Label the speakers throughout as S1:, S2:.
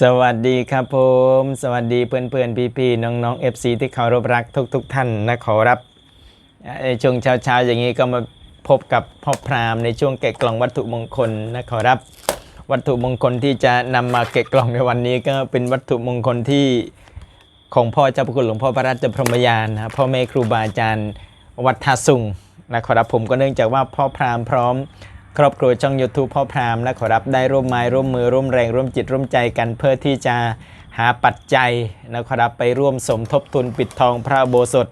S1: สวัสดีครับผม สวัสดีเพื่อนเพื่อนพี่พี่ๆน้องน้อง FC ที่เคารพรักทุกทุกๆท่านนะขอรับช่วงเช้าเช้าๆอย่างนี้ก็มาพบกับพ่อพราหมณ์ในช่วงแกะกล่องวัตถุมงคลนะขอรับ วัตถุมงคลที่จะนำมาแกะกล่องในวันนี้ก็เป็นวัตถุมงคลที่ของพ่อเจ้าพระคุณหลวงพ่อพระราชพรหมยานนะพ่อแม่ครูบาอาจารย์วัดทาสุงนะขอรับผมก็เนื่องจากว่าพ่อพราหมณ์พร้อม ครอบครัวช่อง YouTube พ่อพรามนะขอรับได้ร่วมไม้ร่วมมือร่วมแรงร่วมจิตร่วมใจกันเพื่อที่จะหาปัจจัยนะขอรับไปร่วมสมทบทุนปิดทองพระโบสถ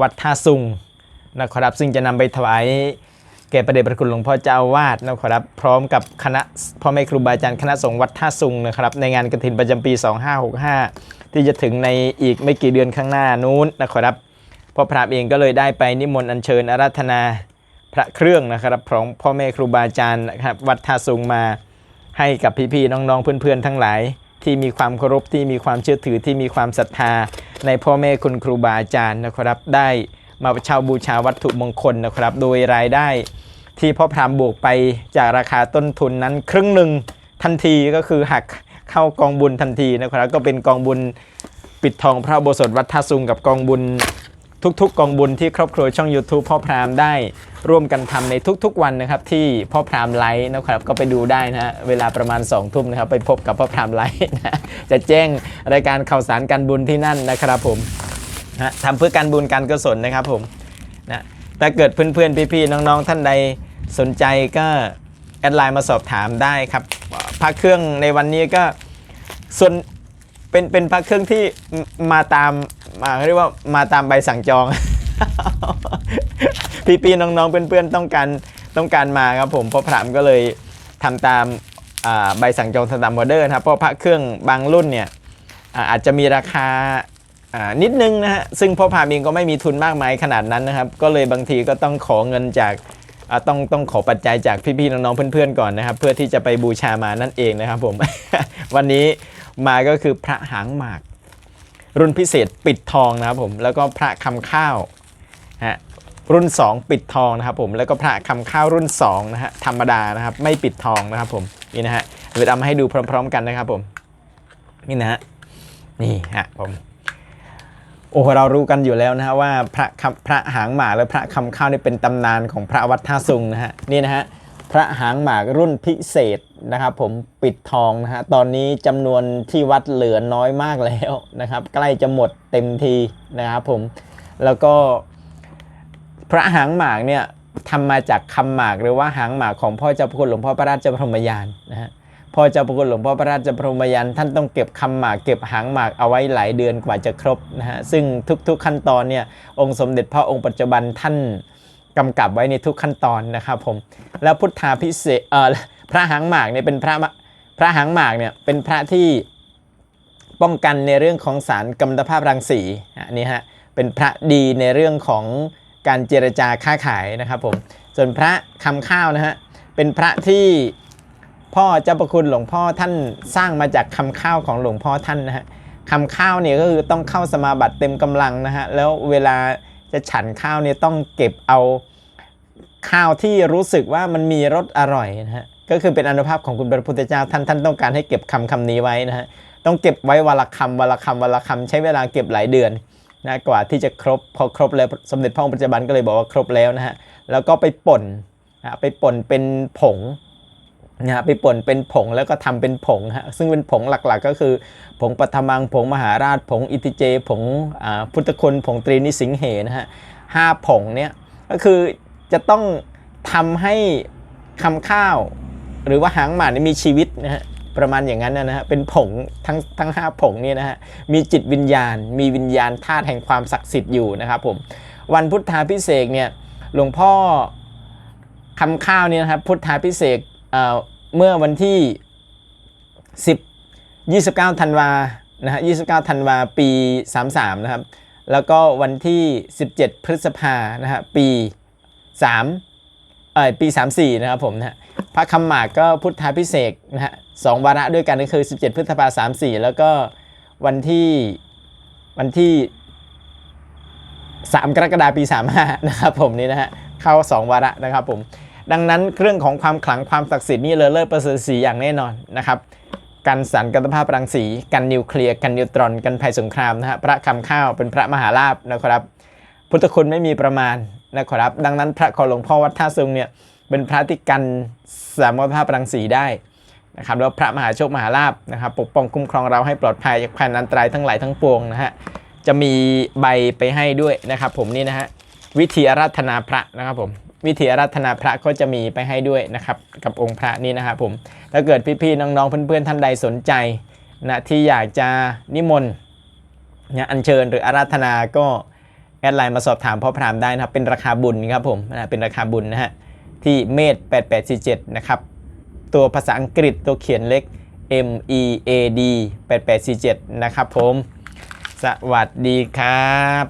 S1: วัดท่าสุงนะขอรับ ซึ่งจะนำไปถวายแก่ประเดชพระคุณหลวงพ่อเจ้าอาวาสนะขอรับ พร้อมกับคณะพ่อแม่ครูบาอาจารย์คณะสงฆ์วัดท่าสุงนะครับ ในงานกฐินประจำปี 2565 ที่จะถึงในอีกไม่กี่เดือนข้างหน้านู้นนะขอรับพ่อพรามเองก็เลยได้ไปนิมนต์อัญเชิญอาราธนา พระเครื่องนะครับของพ่อแม่ครูบาอาจารย์นะครับวัดท่าสุงมาให้กับพี่ๆน้องๆเพื่อนๆทั้งหลาย ที่มีความเคารพที่มีความเชื่อถือที่มีความศรัทธา ในพ่อแม่คุณครูบาอาจารย์นะครับ ได้มาเช่าบูชาวัตถุมงคลนะครับ โดยรายได้ที่พ่อพรามบวกไปจากราคาต้นทุนนั้น ครึ่งหนึ่งทันทีก็คือหักเข้ากองบุญทันทีนะครับ ก็เป็นกองบุญปิดทองพระโบสถวัดท่าสุงกับกองบุญ ทุกๆ กองบุญที่ครอบครัวช่อง YouTube พ่อพรามได้ร่วมกันทำในทุกๆ วันนะครับ ที่พ่อพรามไลฟ์นะครับก็ไปดูได้นะฮะเวลาประมาณ2องทุ่มนะครับ ไปพบกับพ่อพรามไลฟ์นะจะแจ้งรายการข่าวสารการบุญที่นั่นนะครับผมนะทำเพื่อการบุญการกุศลนะครับผมนะถ้าเกิดเพื่อนๆพี่ๆน้องๆท่านใดสนใจก็แอดไลน์มาสอบถามได้ครับพระเครื่องในวันนี้ก็ส่วนเป็นเป็นพระเครื่องที่มาตาม มาเขาเรียกว่ามาตามใบสั่งจอง พี่ๆน้องๆเพื่อนๆต้องการต้องการมาครับผมเพราะพรามก็เลยทำตามใบสั่งจองตามออเดอร์นะครับเพราะพระเครื่องบางรุ่นเนี่ยอาจจะมีราคานิดนึงนะฮะซึ่งพ่อพรามเองก็ไม่มีทุนมากมายขนาดนั้นนะครับ ก็เลยบางทีก็ต้องขอเงินจากต้องต้องขอปัจจัยจากพี่ๆน้องๆเพื่อนๆก่อนนะครับ เพื่อที่จะไปบูชามานั่นเองนะครับผม วันนี้มาก็คือพระหางหมาก รุ่นพิเศษปิดทองนะครับผมแล้วก็พระคำข้าวฮะรุ่น 2 ปิดทองนะครับผมแล้วก็พระคำข้าวรุ่น2นะฮะธรรมดานะครับไม่ปิดทองนะครับผมนี่นะฮะเดี๋ยวเอามาให้ดูพร้อม ๆ กันนะครับผมนี่นะฮะนี่ฮะผมโอ้เรารู้กันอยู่แล้วนะฮะว่าพระพระหางหมาและพระคำข้าวนี่เป็นตำนานของพระวัดท่าซุงนะฮะนี่นะฮะ พระหางหมากรุ่นพิเศษนะครับ ผมปิดทองนะฮะตอนนี้จำนวนที่วัดเหลือน้อยมากแล้วนะครับ ใกล้จะหมดเต็มทีนะครับผมแล้วก็พระหางหมากเนี่ยทำมาจากคำหมากหรือว่าหางหมากของพ่อเจ้าพระคุณหลวงพ่อพระราชพรหมยานนะฮะพ่อเจ้าพระคุณหลวงพ่อพระราชพรหมยานท่านต้องเก็บคำหมากเก็บหางหมากเอาไว้หลายเดือนกว่าจะครบนะฮะซึ่งทุกๆขั้นตอนเนี่ยองค์สมเด็จพระองค์ปัจจุบันท่าน กำกับไว้ในทุกขั้นตอนนะครับผมแล้วพุทธาพิเศษเอ่อพระหางหมากเนี่ยเป็นพระพระหางหมากเนี่ยเป็นพระที่ป้องกันในเรื่องของสารกำมมันตภาพรังสีอันนี้ฮะเป็นพระดีในเรื่องของการเจรจาค้าขายนะครับผมส่วนพระคำข้าวนะฮะเป็นพระที่พ่อเจ้าประคุณหลวงพ่อท่านสร้างมาจากคำข้าวของหลวงพ่อท่านนะฮะคำข้าวเนี่ยก็คือต้องเข้าสมาบัติเต็มกำลังนะฮะแล้วเวลา จะฉันข้าวเนี่ยต้องเก็บเอาข้าวที่รู้สึกว่ามันมีรสอร่อยนะฮะก็คือเป็นอนุภาพของคุณพระพุทธเจ้าท่านท่านต้องการให้เก็บคำคำนี้ไว้นะฮะต้องเก็บไว้วันละคำวันละคำวันละคำใช้เวลาเก็บหลายเดือนนะกว่าที่จะครบพอครบแล้วสมเด็จพระองค์ปัจจุบันก็เลยบอกว่าครบแล้วนะฮะแล้วก็ไปป่นนะไปป่นเป็นผง นะฮะไปป่นเป็นผงแล้วก็ทำเป็นผงฮะซึ่งเป็นผงหลักๆ ก็คือ ผงปัทมังผงมหาราชผงอิติเจ ผงพุทธคุณผงตรีนิสิงเหนะฮะห้าผงเนี่ยก็คือจะต้องทำให้คำข้าว หรือว่าหางหมาเนี่ยมีชีวิตนะฮะประมาณอย่างนั้นนะฮะเป็นผงทั้งทั้งห้าผงเนี่ยนะฮะมีจิตวิญญาณ มีวิญญาณธาตุแห่งความศักดิ์สิทธิ์อยู่นะครับผมวันพุทธาพิเศษเนี่ยหลวงพ่อคำข้าวเนี่ยนะครับพุทธาพิเศษ เมื่อวันที่ 10 29ธันวานะฮะ29ธันวาปี 33 นะครับ แล้วก็วันที่ 17 พฤษภานะฮะปี 3 เอ่อปี 34 นะครับผมนะฮะพระคำหมากก็พุทธาพิเศษนะฮะสองวาระด้วยกันก็คือ 17 พฤษภา34แล้วก็วันที่วันที่ 3 กรกฎาคมปี 35 นะครับผมนี่นะฮะเข้า 2 วาระนะครับผม ดังนั้นเรื่องของความขลังความศักดิ์สิทธิ์นี่เลอเลิศประเสริฐสีอย่างแน่นอนนะครับกันสารกัตภาพรังสี กันนิวเคลียร์กันนิวตรอน กันภัยสงครามนะฮะพระคำข้าวเป็นพระมหาลาภนะครับ พุทธคุณไม่มีประมาณนะครับ ดังนั้นพระของหลวงพ่อวัดท่าซุงเนี่ยเป็นพระที่กันสารกัตภาพรังสีได้นะครับแล้วพระมหาโชคมหาลาภนะครับปกป้องคุ้มครองเราให้ปลอดภัยจากภัยอันตรายทั้งหลายทั้งปวงนะฮะจะมีใบไปให้ด้วยนะครับ ผมนี่นะฮะวิธีอาราธนาพระนะครับผม วิธีอาราธนาพระก็จะมีไปให้ด้วยนะครับกับองค์พระนี่นะครับผมถ้าเกิดพี่ๆน้องๆเพื่อนๆท่านใดสนใจนะที่อยากจะนิมนต์นะอัญเชิญหรืออาราธนาก็แอดไลน์มาสอบถามพ่อพรามได้นะครับเป็นราคาบุญครับผมนะเป็นราคาบุญนะฮะที่เมธ8847นะครับตัวภาษาอังกฤษตัวเขียนเล็ก M E A D 8847นะครับผม สวัสดีครับ